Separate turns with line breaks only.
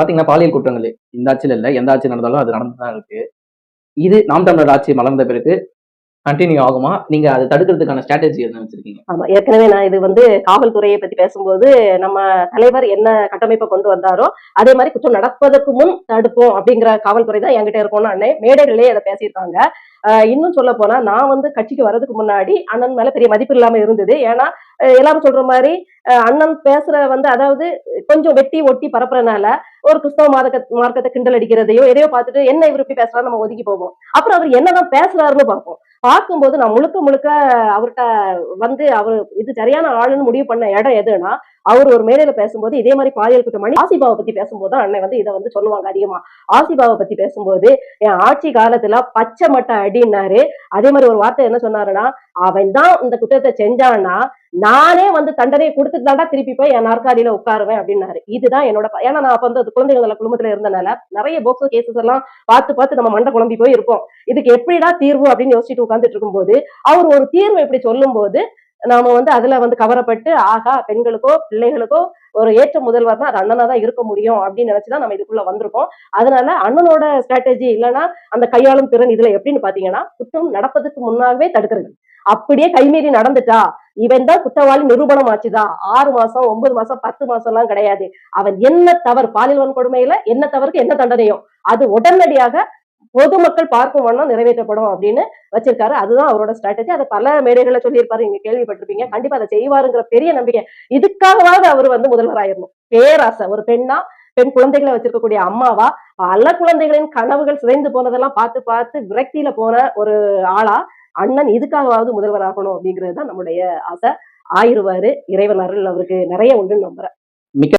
பாத்தீங்கன்னா பாலியல் குற்றங்கள். இந்த ஆட்சியில் இல்லை எந்த ஆட்சி நடந்தாலும் அது நடந்து தான் இருக்கு. இது நாம் தமிழர் ஆட்சி மலர்ந்த பிறகு கண்டினியூ ஆகுமா? நீங்க அதை தடுக்கிறதுக்கான ஸ்ட்ராட்டஜி என்ன வச்சிருக்கீங்க?
ஆமா ஏற்கனவே நான் இது வந்து காவல்துறையை பத்தி பேசும்போது நம்ம தலைவர் என்ன கட்டமைப்பை கொண்டு வந்தாரோ அதே மாதிரி குற்றம் நடப்பதற்கு முன் தடுப்போம் அப்படிங்கிற காவல்துறை தான் என்கிட்ட இருக்கும்னு அண்ணே மேடைகளிலே அதை பேசியிருக்காங்க. ஆஹ் இன்னும் சொல்ல போனா நான் வந்து கட்சிக்கு வர்றதுக்கு முன்னாடி அண்ணன் மேல பெரிய மதிப்பு இல்லாம இருந்தது. ஏன்னா எல்லாரும் சொல்ற மாதிரி அண்ணன் பேசுற வந்து அதாவது கொஞ்சம் வெட்டி ஒட்டி பரப்புறனால ஒரு கிறிஸ்தவ மார்க்க மார்க்கத்தை கிண்டல் அடிக்கிறதையோ எதையோ பார்த்துட்டு என்ன இவர் இப்படி பேசுறாரு நம்ம ஒதுக்கி போவோம். அப்புறம் அவர் என்னதான் பேசுறாருன்னு பார்ப்போம். பார்க்கும்போது நான் முழுக்க முழுக்க அவர்கிட்ட வந்து அவர் இது சரியான ஆளுன்னு முடிவு பண்ண இடம் எதுனா அவர் ஒரு மேடையில பேசும்போது இதே மாதிரி பாலியல் குற்றம் ஆசிபாவை பத்தி பேசும்போது அண்ணன் வந்து இதை வந்து சொல்லுவாங்க அதிகமா. ஆசிபாவை பத்தி பேசும்போது என் ஆட்சி காலத்துல பச்சை மட்டை அடின்னாரு. அதே மாதிரி ஒரு வார்த்தை என்ன சொன்னாருன்னா அவன் தான் இந்த குற்றத்தை செஞ்சான்னா நானே வந்து தண்டனையை கொடுத்துட்டு தாண்டா திருப்பி போய் என் நாற்காலியில உட்காருவேன் அப்படின்னாரு. இதுதான் என்னோட ஏன்னா நான் அப்ப வந்து குழந்தைகள் குடும்பத்துல இருந்தனால நிறைய போக்சோ கேசஸ் எல்லாம் பார்த்து பார்த்து நம்ம மண்டை குழம்பி போய் இருப்போம் இதுக்கு எப்படிடா தீர்வு அப்படின்னு யோசிச்சுட்டு உட்காந்துட்டு இருக்கும்போது அவர் ஒரு தீர்வு இப்படி சொல்லும்போது நாம வந்து அதுல வந்து கவரப்பட்டு ஆகா பெண்களுக்கோ பிள்ளைகளுக்கோ ஒரு ஏற்ற முதல்வர் தான் அது அண்ணனா தான் இருக்க முடியும் அப்படின்னு நினைச்சுதான் நம்ம இதுக்குள்ள வந்திருக்கோம். அதனால அண்ணனோட ஸ்ட்ராட்டஜி இல்லைன்னா அந்த கையாளும் திறன் இதுல எப்படின்னு பாத்தீங்கன்னா குற்றம் நடப்பதற்கு முன்னாகவே தடுக்கிறது. அப்படியே கைமீறி நடந்துட்டா இவன் தான் குற்றவாளி நிரூபணம் ஆச்சுதா ஆறு மாசம் ஒன்பது மாசம் பத்து மாசம் எல்லாம் கிடையாது. அவன் என்ன தவறு? பாலியல் வன்கொடுமையில என்ன தவறுக்கு என்ன தண்டனையோ? அது உடனடியாக பொதுமக்கள் பார்க்கும் வண்ணம் நிறைவேற்றப்படும் அப்படின்னு வச்சிருக்காரு. அதுதான் அவரோட ஸ்ட்ராட்டஜி அதை பல மேடைகளை சொல்லியிருப்பாரு. நீங்க கேள்விப்பட்டிருப்பீங்க. கண்டிப்பா அதை செய்வாருங்கிற பெரிய நம்பிக்கை. இதுக்காகவாவது அவர் வந்து முதல்வராயிரணும் பேராசை. ஒரு பெண்ணா பெண் குழந்தைகளை வச்சிருக்கக்கூடிய அம்மாவா பல குழந்தைகளின் கனவுகள் சிதைந்து போனதெல்லாம் பார்த்து பார்த்து விரக்தியில போன ஒரு ஆளா அண்ணன் இதுக்காகவாவது முதல்வர் ஆகணும் அப்படிங்கிறது தான் நம்முடைய ஆசை. ஆயிருவாரு இறைவன் அருள் அவருக்கு. நிறைய உண்டு நம்புறேன்.